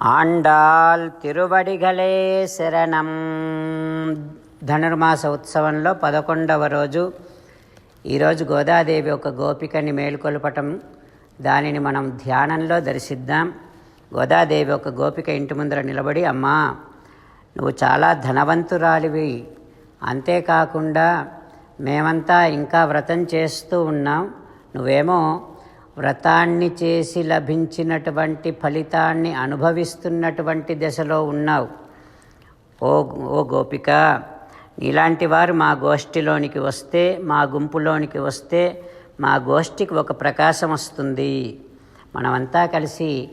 ఆండాల్ తిరువడిగలే శరణం. ధనుర్మాస ఉత్సవంలో పదకొండవ రోజు. ఈరోజు గోదాదేవి ఒక గోపికని మేలుకొల్పటం. దానిని మనం ధ్యానంలో దర్శిద్దాం. గోదాదేవి ఒక గోపిక ఇంటి ముందర నిలబడి అమ్మా నువ్వు చాలా ధనవంతురాలివి. అంతేకాకుండా మేమంతా ఇంకా వ్రతం చేస్తూ ఉన్నాం. నువ్వేమో వ్రతాన్ని చేసి లభించినటువంటి ఫలితాన్ని అనుభవిస్తున్నటువంటి దశలో ఉన్నావు. ఓ ఓ గోపిక నీలాంటి వారు మా గోష్ఠిలోనికి వస్తే మా గుంపులోనికి వస్తే మా గోష్ఠికి ఒక ప్రకాశం వస్తుంది. మనమంతా కలిసి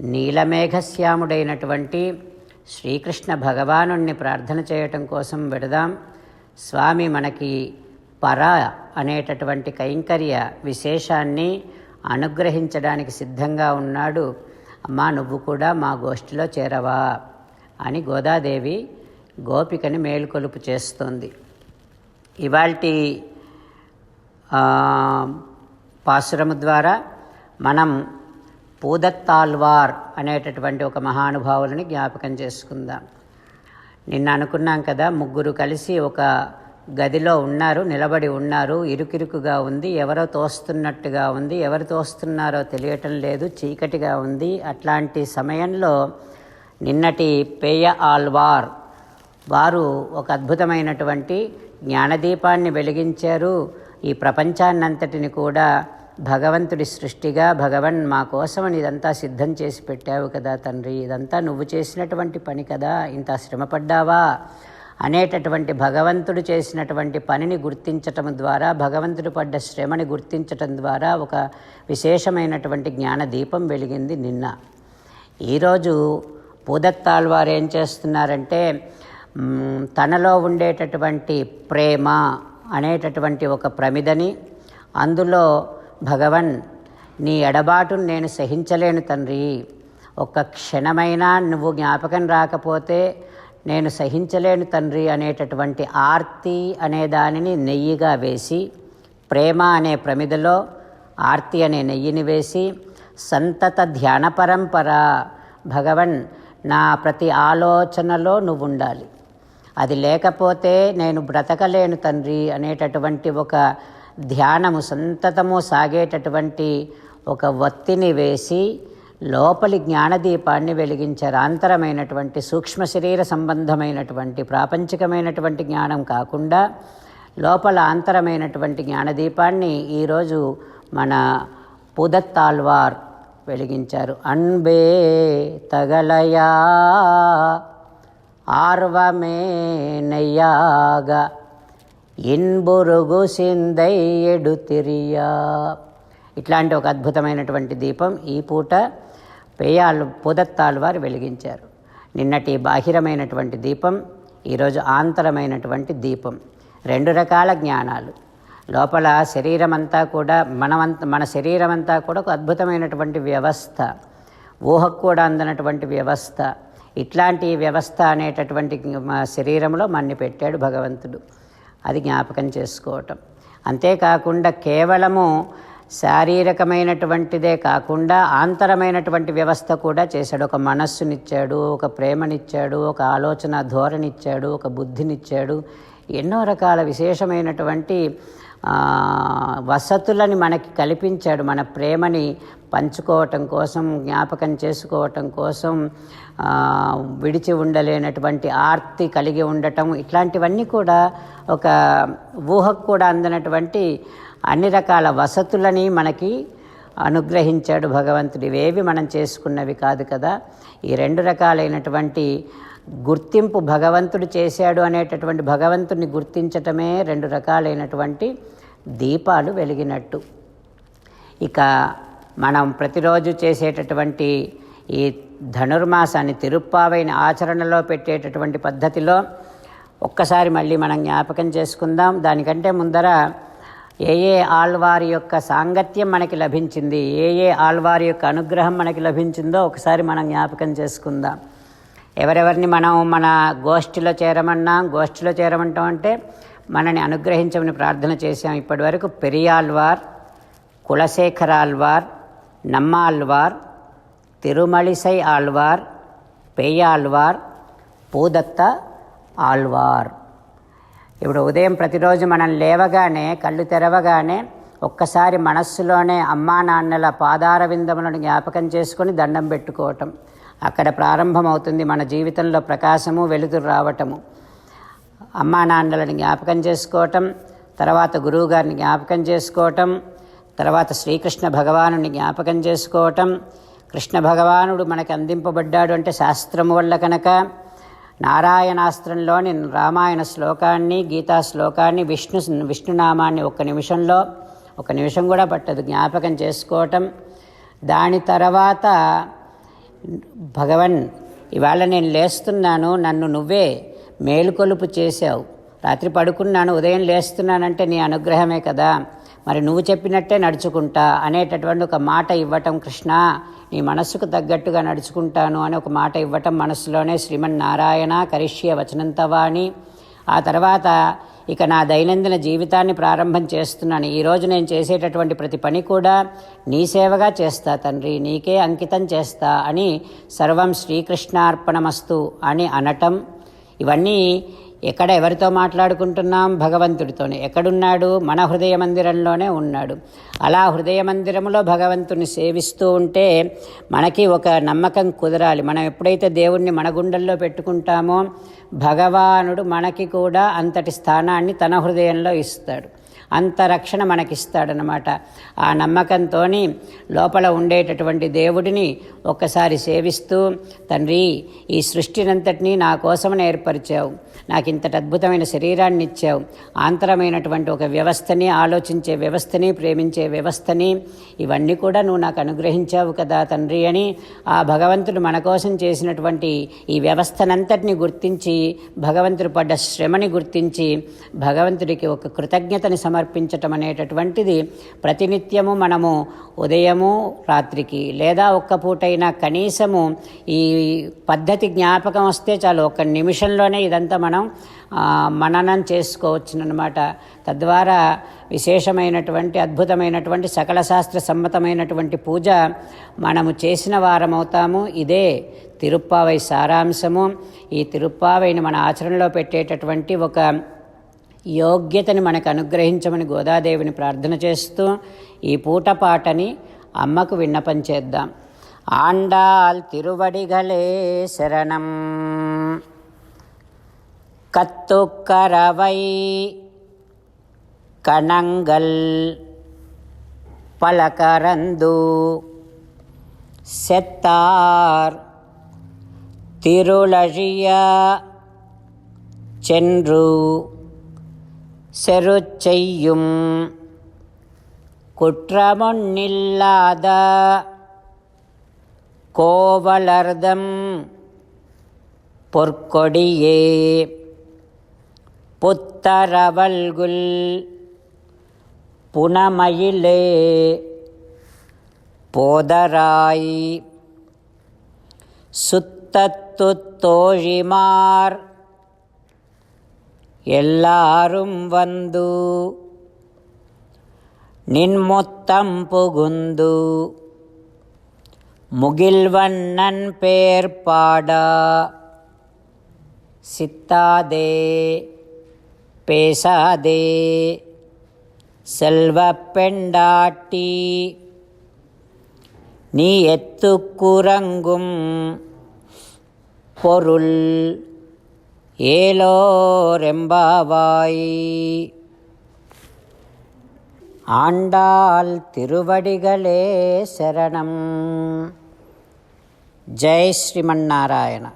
నీలమేఘశ్యాముడైనటువంటి శ్రీకృష్ణ భగవానుణ్ణి ప్రార్థన చేయటం కోసం పెడదాం స్వామి మనకి పర అనేటటువంటి కైంకర్య విశేషాన్ని అనుగ్రహించడానికి సిద్ధంగా ఉన్నాడు. అమ్మా నువ్వు కూడా మా గోష్ఠిలో చేరవా? అని గోదాదేవి గోపికని మేలుకొలుపు చేస్తుంది. ఇవాల్టి పాశురము ద్వారా మనం పూదత్తాల్వార్ అనేటటువంటి ఒక మహానుభావులని జ్ఞాపకం చేసుకుందాం. నిన్న అనుకున్నాం కదా ముగ్గురు కలిసి ఒక గదిలో ఉన్నారు నిలబడి ఉన్నారు ఇరుకిరుకుగా ఉంది ఎవరో తోస్తున్నట్టుగా ఉంది ఎవరు తోస్తున్నారో తెలియటం లేదు చీకటిగా ఉంది. అట్లాంటి సమయంలో నిన్నటి పేయ ఆల్వార్ వారు ఒక అద్భుతమైనటువంటి జ్ఞానదీపాన్ని వెలిగించారు. ఈ ప్రపంచాన్నంతటిని కూడా భగవంతుడి సృష్టిగా భగవన్ మా కోసమని ఇదంతా సిద్ధం చేసి పెట్టావు కదా తండ్రి ఇదంతా నువ్వు చేసినటువంటి పని కదా ఇంత శ్రమపడ్డావా? అనేటటువంటి భగవంతుడు చేసినటువంటి పనిని గుర్తించటం ద్వారా భగవంతుడు పడ్డ శ్రమని గుర్తించటం ద్వారా ఒక విశేషమైనటువంటి జ్ఞాన దీపం వెలిగింది నిన్న. ఈరోజు పూదత్తాల్ వారు ఏం చేస్తున్నారంటే తనలో ఉండేటటువంటి ప్రేమ అనేటటువంటి ఒక ప్రమిదని అందులో భగవన్ నీ ఎడబాటును నేను సహించలేను తండ్రి. ఒక్క క్షణమైనా నువ్వు జ్ఞాపకం రాకపోతే నేను సహించలేను తండ్రి అనేటటువంటి ఆర్తి అనే దానిని నెయ్యిగా వేసి ప్రేమ అనే ప్రమిదలో ఆర్తి అనే నెయ్యిని వేసి సంతత ధ్యాన పరంపర భగవన్ నా ప్రతి ఆలోచనలో నువ్వు ఉండాలి అది లేకపోతే నేను బ్రతకలేను తండ్రి అనేటటువంటి ఒక ధ్యానము సంతతము సాగేటటువంటి ఒక వత్తిని వేసి లోపలి జ్ఞానదీపాన్ని వెలిగించారు. అంతరమైనటువంటి సూక్ష్మ శరీర సంబంధమైనటువంటి ప్రాపంచికమైనటువంటి జ్ఞానం కాకుండా లోపల అంతరమైనటువంటి జ్ఞానదీపాన్ని ఈరోజు మన పుదత్తాల్వార్ వెలిగించారు. అన్బే తగలయా ఆర్వమే నెయ్యాగ ఇన్బురుగు సిందయ్యడు తిరియా ఇట్లాంటి ఒక అద్భుతమైనటువంటి దీపం ఈ పూట పేయాళ్ళు పూదత్తాలు వారు వెలిగించారు. నిన్నటి బాహిరమైనటువంటి దీపం ఈరోజు ఆంతరమైనటువంటి దీపం. రెండు రకాల జ్ఞానాలు. లోపల శరీరం అంతా కూడా మనమంత మన శరీరమంతా కూడా ఒక అద్భుతమైనటువంటి వ్యవస్థ. ఊహకు కూడా అందనటువంటి వ్యవస్థ. ఇట్లాంటి వ్యవస్థ అనేటటువంటి మా శరీరంలో మన్ని పెట్టాడు భగవంతుడు. అది జ్ఞాపకం చేసుకోవటం. అంతేకాకుండా కేవలము శారీరకమైనటువంటిదే కాకుండా ఆంతరమైనటువంటి వ్యవస్థ కూడా చేశాడు. ఒక మనస్సునిచ్చాడు ఒక ప్రేమనిచ్చాడు ఒక ఆలోచన ధోరణిచ్చాడు ఒక బుద్ధినిచ్చాడు. ఎన్నో రకాల విశేషమైనటువంటి వసతులని మనకి కల్పించాడు. మన ప్రేమని పంచుకోవటం కోసం జ్ఞాపకం చేసుకోవటం కోసం విడిచి ఉండలేనటువంటి ఆర్తి కలిగి ఉండటం ఇట్లాంటివన్నీ కూడా ఒక ఊహకు కూడా అందినటువంటి అన్ని రకాల వసతులని మనకి అనుగ్రహించాడు భగవంతుడు. ఇవేవి మనం చేసుకున్నవి కాదు కదా. ఈ రెండు రకాలైనటువంటి గుర్తింపు భగవంతుడు చేశాడు అనేటటువంటి భగవంతుడిని గుర్తించటమే రెండు రకాలైనటువంటి దీపాలు వెలిగినట్టు. ఇక మనం ప్రతిరోజు చేసేటటువంటి ఈ ధనుర్మాసాన్ని తిరుప్పావైన ఆచరణలో పెట్టేటటువంటి పద్ధతిలో ఒక్కసారి మళ్ళీ మనం జ్ఞాపకం చేసుకుందాం. దానికంటే ముందర ఏ ఏ ఆళ్వారి యొక్క సాంగత్యం మనకి లభించింది ఏ ఏ ఆళ్వారి యొక్క అనుగ్రహం మనకి లభించిందో ఒకసారి మనం జ్ఞాపకం చేసుకుందాం. ఎవరెవరిని మనం మన గోష్ఠిలో చేరమన్నాం గోష్ఠిలో చేరమంటాం అంటే మనని అనుగ్రహించమని ప్రార్థన చేశాం ఇప్పటి వరకు పెరియాల్వార్ కులశేఖర్ ఆల్వార్ నమ్మాల్వార్ తిరుమళిసై ఆల్వార్ పేయాల్వార్ పూదత్త ఆల్వార్ ఇప్పుడు ఉదయం ప్రతిరోజు మనం లేవగానే కళ్ళు తెరవగానే ఒక్కసారి మనస్సులోనే అమ్మా నాన్నల పాదార విందములను జ్ఞాపకం చేసుకొని దండం పెట్టుకోవటం. అక్కడ ప్రారంభమవుతుంది మన జీవితంలో ప్రకాశము వెలుతురు రావటము. అమ్మా నాన్నలను జ్ఞాపకం చేసుకోవటం తర్వాత గురువుగారిని జ్ఞాపకం చేసుకోవటం తర్వాత శ్రీకృష్ణ భగవానుని జ్ఞాపకం చేసుకోవటం. కృష్ణ భగవానుడు మనకి అందింపబడ్డాడు అంటే శాస్త్రము వల్ల కనుక. నారాయణాస్త్రంలోని రామాయణ శ్లోకాన్ని గీతా శ్లోకాన్ని విష్ణు విష్ణునామాన్ని ఒక్క నిమిషంలో ఒక నిమిషం కూడా పట్టదు. జ్ఞాపకం చేసుకోవటం. దాని తర్వాత భగవన్ ఇవాళ నేను లేస్తున్నాను నన్ను నువ్వే మేలుకొలుపు చేశావు. రాత్రి పడుకున్నాను ఉదయం లేస్తున్నానంటే నీ అనుగ్రహమే కదా. మరి నువ్వు చెప్పినట్టే నడుచుకుంటా అనేటటువంటి ఒక మాట ఇవ్వటం కృష్ణ నీ మనస్సుకు తగ్గట్టుగా నడుచుకుంటాను అని ఒక మాట ఇవ్వటం మనస్సులోనే శ్రీమన్నారాయణ కరిష్య వచనంతవాణి ఆ తర్వాత ఇక నా దైనందిన జీవితాన్ని ప్రారంభం చేస్తున్నాను. ఈరోజు నేను చేసేటటువంటి ప్రతి పని కూడా నీ సేవగా చేస్తా తండ్రి. నీకే అంకితం చేస్తా అని సర్వం శ్రీకృష్ణార్పణమస్తు అని అనటం. ఇవన్నీ ఎక్కడ ఎవరితో మాట్లాడుకుంటున్నాం? భగవంతుడితోనే. ఎక్కడున్నాడు? మన హృదయ మందిరంలోనే ఉన్నాడు. అలా హృదయ మందిరంలో భగవంతుని సేవిస్తూ ఉంటే మనకి ఒక నమ్మకం కుదరాలి. మనం ఎప్పుడైతే దేవుణ్ణి మన గుండెల్లో పెట్టుకుంటామో భగవానుడు మనకి కూడా అంతటి స్థానాన్ని తన హృదయంలో ఇస్తాడు. అంత రక్షణ మనకిస్తాడనమాట ఆ నమ్మకంతో లోపల ఉండేటటువంటి దేవుడిని ఒక్కసారి సేవిస్తూ తండ్రి ఈ సృష్టినంతటినీ నా కోసమని ఏర్పరిచావు. నాకు ఇంతటి అద్భుతమైన శరీరాన్ని ఇచ్చావు ఆంతరమైనటువంటి ఒక వ్యవస్థని ఆలోచించే వ్యవస్థని ప్రేమించే వ్యవస్థని ఇవన్నీ కూడా నువ్వు నాకు అనుగ్రహించావు కదా తండ్రి అని ఆ భగవంతుడు మన కోసం చేసినటువంటి ఈ వ్యవస్థనంతటిని గుర్తించి భగవంతుడు పడ్డ శ్రమని గుర్తించి భగవంతుడికి ఒక కృతజ్ఞతని సమర్పించటం అనేటటువంటిది ప్రతినిత్యము మనము ఉదయము రాత్రికి లేదా ఒక్క పూటైనా కనీసము ఈ పద్ధతి జ్ఞాపకం వస్తే చాలు. ఒక నిమిషంలోనే ఇదంతా మనం మననం చేసుకోవచ్చునమాట తద్వారా విశేషమైనటువంటి అద్భుతమైనటువంటి సకల శాస్త్ర సమ్మతమైనటువంటి పూజ మనము చేసిన వారమవుతాము. ఇదే తిరుప్పావై సారాంశము. ఈ తిరుప్పావైని మన ఆచరణలో పెట్టేటటువంటి ఒక యోగ్యతని మనకు అనుగ్రహించమని గోదాదేవిని ప్రార్థన చేస్తూ ఈ పూట పాటని అమ్మకు విన్నపం చేద్దాం ఆండాల్ తిరువడిగలే శరణం கத்துக்கரவை கணங்கள் பலகரந்து செத்தார் திருளழிய சென்று செருச்செய்யும். குற்றமொன்னில்லாத கோவலர்தம் பொற்கொடியே. புத்தரவல்குல் புனமயிலே போதராய். சுத்தத்து தோழிமார் எல்லாரும் வந்து நின்முத்தம் புகுந்து முகில்வண்ணன் பேர் பாடா. சித்தாதே பேசாதே செல்வ பெண்டாட்டி நீ எத்துக்குறங்கும் பொருள். ஏலோரெம்பாவாய். ஆண்டாள் திருவடிகளே சரணம். ஜெய் ஸ்ரீமன்னாராயணா